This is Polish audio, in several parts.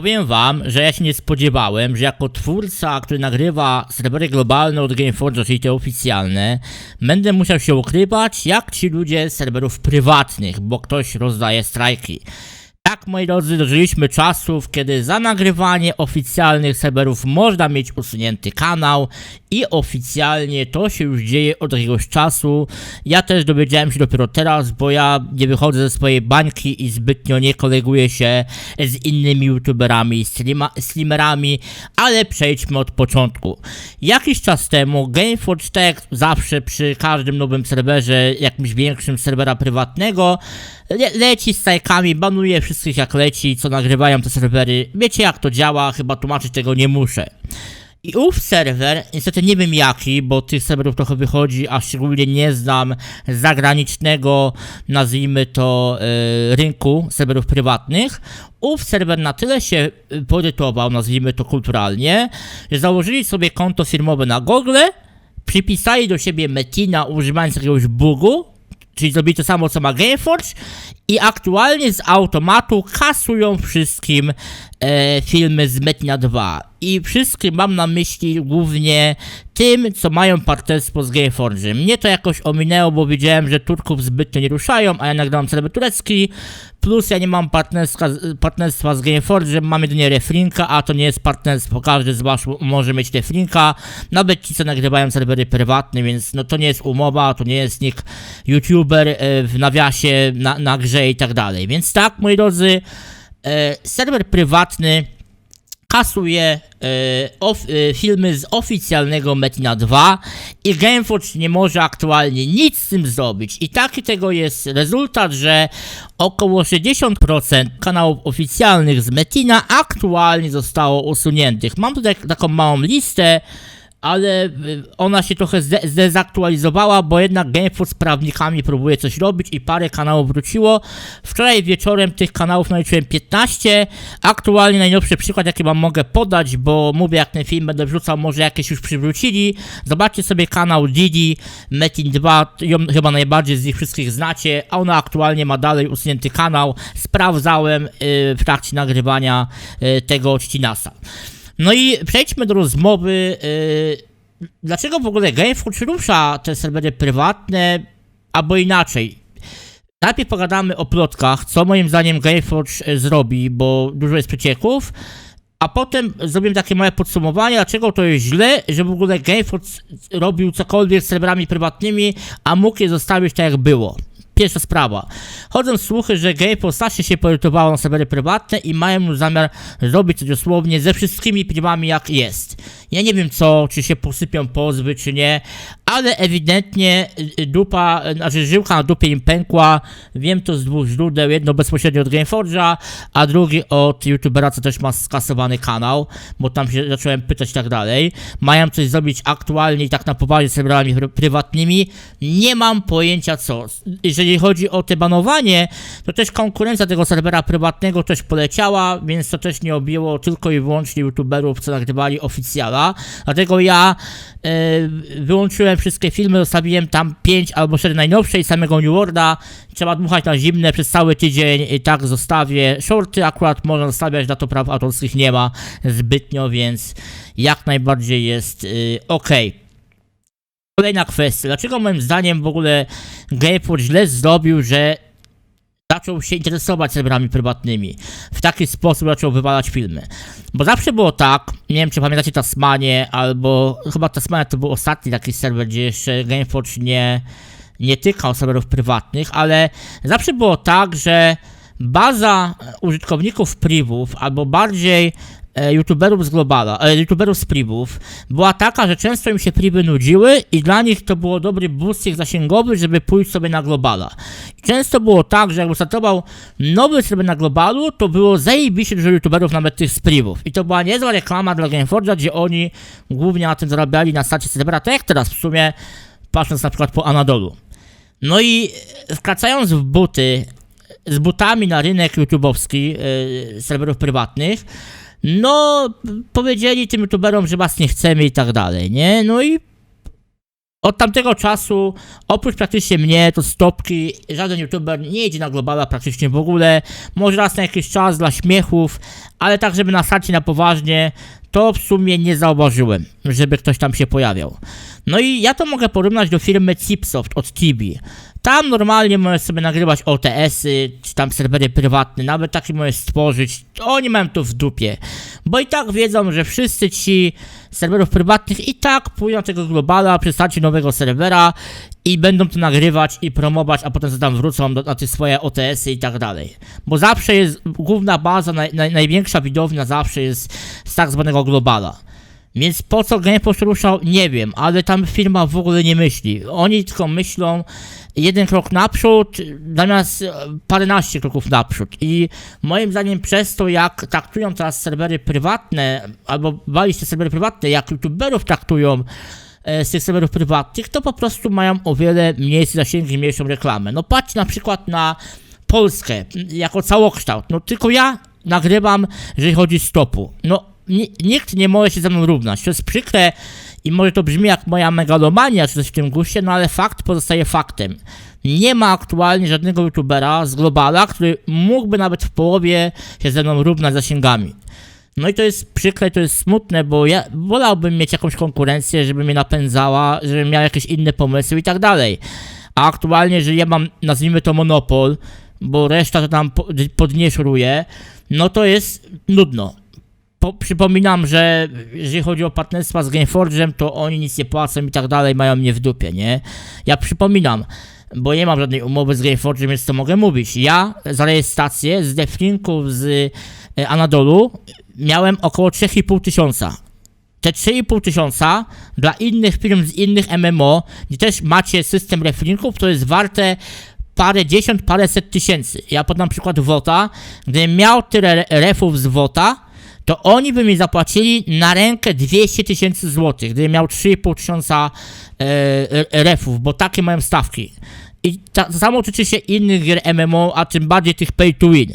Powiem wam, że ja się nie spodziewałem, że jako twórca, który nagrywa serwery globalne od Gameforge, czyli te oficjalne, będę musiał się ukrywać jak ci ludzie z serwerów prywatnych, bo ktoś rozdaje strajki. Tak, moi drodzy, dożyliśmy czasów, kiedy za nagrywanie oficjalnych serwerów można mieć usunięty kanał i oficjalnie to się już dzieje od jakiegoś czasu. Ja też dowiedziałem się dopiero teraz, bo ja nie wychodzę ze swojej bańki i zbytnio nie koleguję się z innymi youtuberami, streama, streamerami, ale przejdźmy od początku. Jakiś czas temu Gameforge jak zawsze przy każdym nowym serwerze, jakimś większym serwera prywatnego, le leci z strajkami, banuje wszystkich jak leci, co nagrywają te serwery. Wiecie jak to działa, chyba tłumaczyć tego nie muszę. I ów serwer, niestety nie wiem jaki, bo tych serwerów trochę wychodzi, a szczególnie nie znam zagranicznego, nazwijmy to, e, rynku serwerów prywatnych. Ów serwer na tyle się e, porytował, nazwijmy to kulturalnie, że założyli sobie konto firmowe na Google, przypisali do siebie Metina używając jakiegoś bugu, czyli zrobili to samo co ma Gameforge i aktualnie z automatu kasują wszystkim e, filmy z Metina 2. I wszystkim mam na myśli głównie tym, co mają partnerstwo z Gameforge. Mnie to jakoś ominęło, bo widziałem, że Turków zbytnio nie ruszają, a ja nagrałem serwer turecki, plus ja nie mam partnerstwa, partnerstwa z Gameforge, mam jedynie reflinka, a to nie jest partnerstwo, każdy z was może mieć reflinka, nawet ci, co nagrywają serwery prywatne, więc no to nie jest umowa, to nie jest nick youtuber e, w nawiasie, na, na grze i tak dalej. Więc tak, moi drodzy, e, serwer prywatny kasuje e, of, e, filmy z oficjalnego Metina 2 i Gameforge nie może aktualnie nic z tym zrobić. I taki tego jest rezultat, że około 60% kanałów oficjalnych z Metina aktualnie zostało usuniętych. Mam tutaj taką małą listę, ale y, ona się trochę zde- zdezaktualizowała, bo jednak Gameforce z prawnikami próbuje coś robić i parę kanałów wróciło. Wczoraj wieczorem tych kanałów naliczyłem 15. Aktualnie najnowszy przykład, jaki wam mogę podać, bo mówię, jak ten film będę wrzucał, może jakieś już przywrócili. Zobaczcie sobie kanał Didi, Metin 2, ją chyba najbardziej z nich wszystkich znacie, a ona aktualnie ma dalej usunięty kanał. Sprawdzałem y, w trakcie nagrywania y, tego odcinasa. No i przejdźmy do rozmowy. Yy, dlaczego w ogóle Gameforge rusza te serwery prywatne, albo inaczej? Najpierw pogadamy o plotkach, co moim zdaniem Gameforge e, zrobi, bo dużo jest przecieków, a potem zrobimy takie małe podsumowanie, dlaczego to jest źle, że w ogóle Gameforge robił cokolwiek z serwerami prywatnymi, a mógł je zostawić tak jak było. Pierwsza sprawa. Chodzą słuchy, że Gameforce strasznie się porytowało na serwery prywatne i mają zamiar zrobić to dosłownie ze wszystkimi privami jak jest. Ja nie wiem co, czy się posypią pozwy, czy nie, ale ewidentnie y, dupa, y, znaczy żyłka na dupie im pękła. Wiem to z dwóch źródeł, jedno bezpośrednio od Gameforge'a, a drugi od youtubera, co też ma skasowany kanał, bo tam się zacząłem pytać i tak dalej. Mają coś zrobić aktualnie i tak na poważnie z serwerami pr- prywatnymi. Nie mam pojęcia co. Jeżeli chodzi o te banowanie, to też konkurencja tego serwera prywatnego też poleciała, więc to też nie objęło tylko i wyłącznie youtuberów, co nagrywali oficjala. Dlatego ja e, wyłączyłem wszystkie filmy, zostawiłem tam 5 albo 4 najnowsze i samego New Worlda. Trzeba dmuchać na zimne przez cały tydzień i tak zostawię. Shorty akurat można zostawiać, na to praw autorskich nie ma zbytnio, więc jak najbardziej jest y, ok. Kolejna kwestia. Dlaczego moim zdaniem w ogóle Gameforge źle zrobił, że zaczął się interesować serwerami prywatnymi. W taki sposób zaczął wywalać filmy. Bo zawsze było tak, nie wiem czy pamiętacie Tasmanię, albo chyba Tasmania to był ostatni taki serwer, gdzie jeszcze Gameforge nie, nie tykał serwerów prywatnych, ale zawsze było tak, że baza użytkowników privów, albo bardziej e, youtuberów z globala, e, youtuberów z privów była taka, że często im się privy nudziły i dla nich to było dobry boost ich zasięgowy, żeby pójść sobie na globala. I często było tak, że jak wystartował nowy serwer na globalu, to było zajebiście dużo youtuberów nawet tych z privów. I to była niezła reklama dla Gameforge'a, gdzie oni głównie na tym zarabiali na starcie serwera, tak jak teraz w sumie, patrząc na przykład po Anadolu. No i e, wkracając w buty, z butami na rynek YouTube'owski yy, serwerów prywatnych, no powiedzieli tym YouTuberom, że was nie chcemy i tak dalej, nie? No i Od tamtego czasu, oprócz praktycznie mnie, to stopki, żaden youtuber nie jedzie na globala praktycznie w ogóle. Może raz na jakiś czas dla śmiechów, ale tak, żeby na starcie na poważnie, to w sumie nie zauważyłem, żeby ktoś tam się pojawiał. No i ja to mogę porównać do firmy Chipsoft od Tibi. Tam normalnie możesz sobie nagrywać OTS-y, czy tam serwery prywatne, nawet takie możesz stworzyć. Oni mają to w dupie. Bo i tak wiedzą, że wszyscy ci serwerów prywatnych i tak pójdą tego globala przy starcie nowego serwera i będą to nagrywać i promować, a potem sobie tam wrócą do, na te swoje OTS-y i tak dalej. Bo zawsze jest główna baza, naj, naj, największa widownia zawsze jest z tak zwanego globala. Więc po co GamePost ruszał, nie wiem, ale tam firma w ogóle nie myśli. Oni tylko myślą jeden krok naprzód, zamiast e, paręnaście kroków naprzód. I moim zdaniem przez to, jak traktują teraz serwery prywatne, albo bali się serwery prywatne, jak youtuberów traktują e, z tych serwerów prywatnych, to po prostu mają o wiele mniejsze zasięgi, mniejszą reklamę. No patrz na przykład na Polskę jako całokształt. No tylko ja nagrywam, jeżeli chodzi o stopu. No nikt nie może się ze mną równać. To jest przykre i może to brzmi jak moja megalomania czy coś w tym guście, no ale fakt pozostaje faktem. Nie ma aktualnie żadnego youtubera z globala, który mógłby nawet w połowie się ze mną równać zasięgami. No i to jest przykre, to jest smutne, bo ja wolałbym mieć jakąś konkurencję, żeby mnie napędzała, żebym miał jakieś inne pomysły i tak dalej. A aktualnie, że ja mam, nazwijmy to monopol, bo reszta to tam po- podnieszuruje, no to jest nudno. Po, przypominam, że jeżeli chodzi o partnerstwa z Gameforge'em, to oni nic nie płacą i tak dalej, mają mnie w dupie, nie? Ja przypominam, bo nie mam żadnej umowy z Gameforge'em, więc to mogę mówić. Ja za rejestrację z deflinków z e, Anadolu miałem około 3,5 tysiąca. Te 3,5 tysiąca dla innych firm z innych MMO, gdzie też macie system reflinków, to jest warte parę dziesiąt, parę set tysięcy. Ja podam przykład WOTA. Gdybym miał tyle re- refów z WOTA, to oni by mi zapłacili na rękę 200 tysięcy złotych, gdybym miał 3,5 tysiąca e, e, refów, bo takie mają stawki. I ta, to samo tyczy się innych gier MMO, a tym bardziej tych pay to win.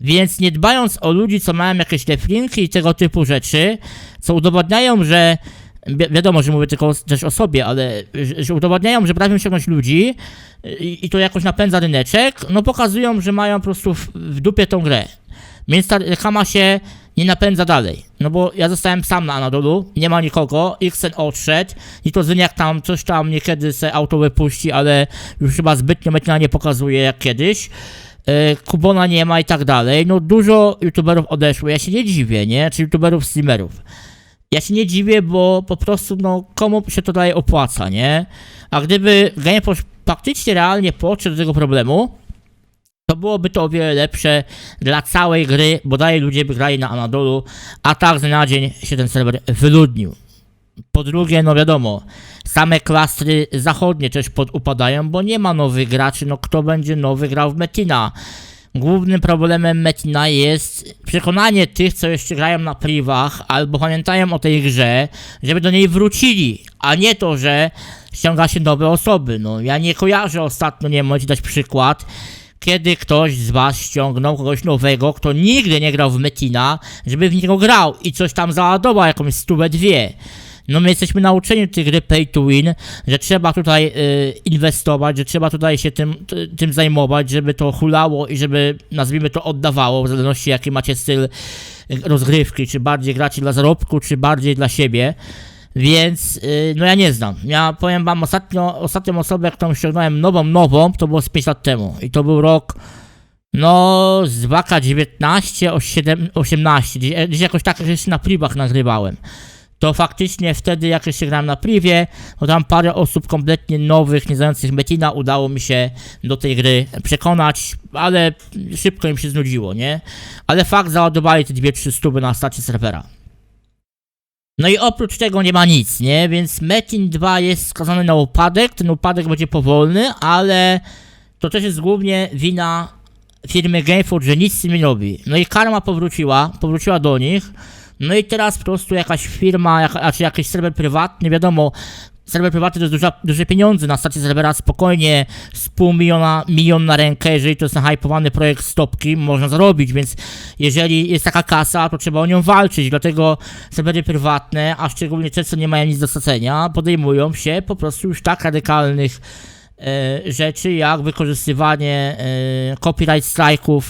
Więc nie dbając o ludzi, co mają jakieś leflinki i tego typu rzeczy, co udowadniają, że wi wiadomo, że mówię tylko o- też o sobie, ale że, że udowadniają, że potrafią ściągnąć ludzi i, i to jakoś napędza ryneczek, no pokazują, że mają po prostu w, w dupie tą grę. Więc ta reklama się nie napędza dalej. No bo ja zostałem sam na Anadolu, nie ma nikogo, Xen odszedł i to jak tam coś tam niekiedy se auto wypuści, ale już chyba zbytnio metina nie pokazuje jak kiedyś. E, Kubona nie ma i tak dalej. No dużo youtuberów odeszło, ja się nie dziwię, nie? Czy youtuberów, streamerów. Ja się nie dziwię, bo po prostu, no, komu się to daje opłaca, nie? A gdyby GamePost faktycznie realnie podszedł do tego problemu, to byłoby to o wiele lepsze dla całej gry, bo dalej ludzie by grali na Anadolu, a tak z na dzień się ten serwer wyludnił. Po drugie, no wiadomo, same klastry zachodnie też podupadają, bo nie ma nowych graczy, no kto będzie nowy grał w Metina? Głównym problemem Metina jest przekonanie tych, co jeszcze grają na privach albo pamiętają o tej grze, żeby do niej wrócili, a nie to, że ściąga się nowe osoby. No, ja nie kojarzę ostatnio, nie wiem, dać przykład, kiedy ktoś z was ściągnął kogoś nowego, kto nigdy nie grał w Metina, żeby w niego grał i coś tam załadował, jakąś stówę dwie. No my jesteśmy nauczeni tej gry pay to win, że trzeba tutaj y, inwestować, że trzeba tutaj się tym, ty- tym zajmować, żeby to hulało i żeby, nazwijmy to, oddawało, w zależności jaki macie styl rozgrywki, czy bardziej gracie dla zarobku, czy bardziej dla siebie. Więc, y, no ja nie znam. Ja powiem wam, ostatnio, ostatnią osobę, którą ściągnąłem nową, nową, to było z 5 lat temu. I to był rok, no, z 2019, o 7, 18, gdzieś, gdzieś jakoś tak, że jeszcze na privach nagrywałem. To faktycznie wtedy, jak jeszcze grałem na privie, to tam parę osób kompletnie nowych, nie znających Metina, udało mi się do tej gry przekonać, ale szybko im się znudziło, nie? Ale fakt, załadowali te 2-3 stówy na stację serwera. No i oprócz tego nie ma nic, nie? Więc Metin 2 jest skazany na upadek. Ten upadek będzie powolny, ale to też jest głównie wina firmy GameFood, że nic z tym nie robi. No i karma powróciła, powróciła do nich. No i teraz po prostu jakaś firma, jaka, znaczy jakiś serwer prywatny, wiadomo, serwer prywatny to jest duża, duże pieniądze, na stacji serwera spokojnie z pół miliona, milion na rękę, jeżeli to jest nahypowany projekt stopki, można zarobić, więc jeżeli jest taka kasa, to trzeba o nią walczyć, dlatego serwery prywatne, a szczególnie te, co nie mają nic do stracenia, podejmują się po prostu już tak radykalnych e, rzeczy, jak wykorzystywanie e, copyright strike'ów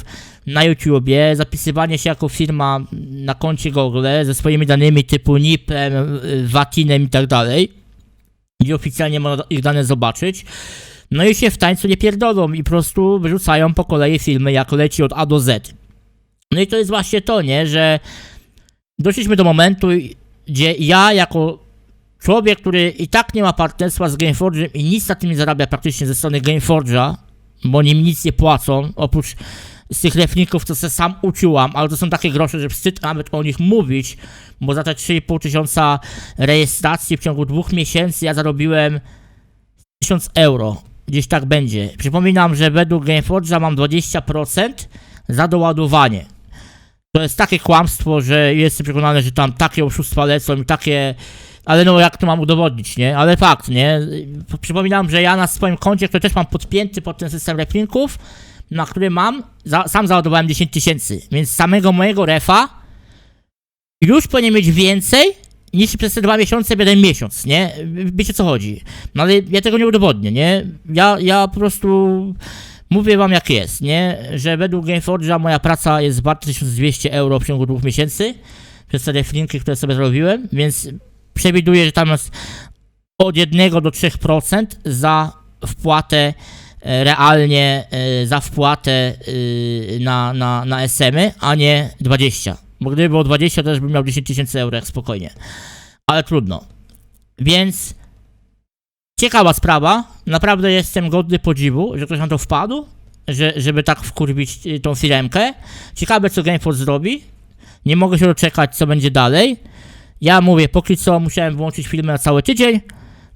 na YouTubie, zapisywanie się jako firma na koncie Google ze swoimi danymi typu NIP-em, e, VAT-inem i oficjalnie można ich dane zobaczyć. No i się w tańcu nie pierdolą i po prostu wyrzucają po kolei filmy, jak leci od A do Z. No i to jest właśnie to, nie, że doszliśmy do momentu, gdzie ja jako człowiek, który i tak nie ma partnerstwa z Gameforge'em i nic na tym nie zarabia praktycznie ze strony Gameforge'a, bo nim nic nie płacą, oprócz z tych refników, co se sam uczyłam, ale to są takie grosze, że wstyd nawet o nich mówić, bo za te 3,5 tysiąca rejestracji w ciągu dwóch miesięcy ja zarobiłem 1000 euro. Gdzieś tak będzie. Przypominam, że według Gameforge'a mam 20% za doładowanie. To jest takie kłamstwo, że jestem przekonany, że tam takie oszustwa lecą i takie... Ale no jak to mam udowodnić, nie? Ale fakt, nie? Przypominam, że ja na swoim koncie, który też mam podpięty pod ten system reflinków, na który mam, za, sam załadowałem 10 tysięcy, więc samego mojego refa już powinien mieć więcej niż przez te dwa miesiące jeden miesiąc, nie? Wiecie co chodzi. No ale ja tego nie udowodnię, nie? Ja, ja po prostu mówię wam jak jest, nie? Że według Gameforge'a moja praca jest warta 1200 euro w ciągu dwóch miesięcy przez te reflinki, które sobie zrobiłem, więc przewiduję, że tam jest od 1 do 3% za wpłatę realnie e, za wpłatę e, na, na, na SM-y, a nie 20. Bo gdyby było 20, to też bym miał 10 tysięcy euro, spokojnie. Ale trudno. Więc ciekawa sprawa. Naprawdę jestem godny podziwu, że ktoś na to wpadł, że, żeby tak wkurwić y, tą firemkę. Ciekawe, co GameForce zrobi. Nie mogę się doczekać, co będzie dalej. Ja mówię, póki co musiałem włączyć filmy na cały tydzień.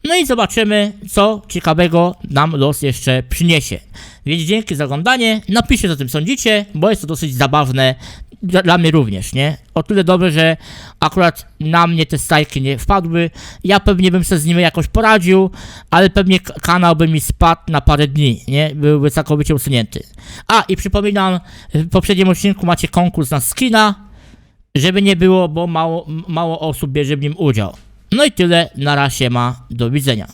No i zobaczymy, co ciekawego nam los jeszcze przyniesie. Więc dzięki za oglądanie. Napiszcie, co tym sądzicie, bo jest to dosyć zabawne. Dla, mnie również, nie? O tyle dobrze, że akurat na mnie te stajki nie wpadły. Ja pewnie bym sobie z nimi jakoś poradził, ale pewnie kanał by mi spadł na parę dni, nie? Byłby całkowicie usunięty. A, i przypominam, w poprzednim odcinku macie konkurs na skina, żeby nie było, bo mało, mało osób bierze w nim udział. No i tyle, na razie ma, do widzenia.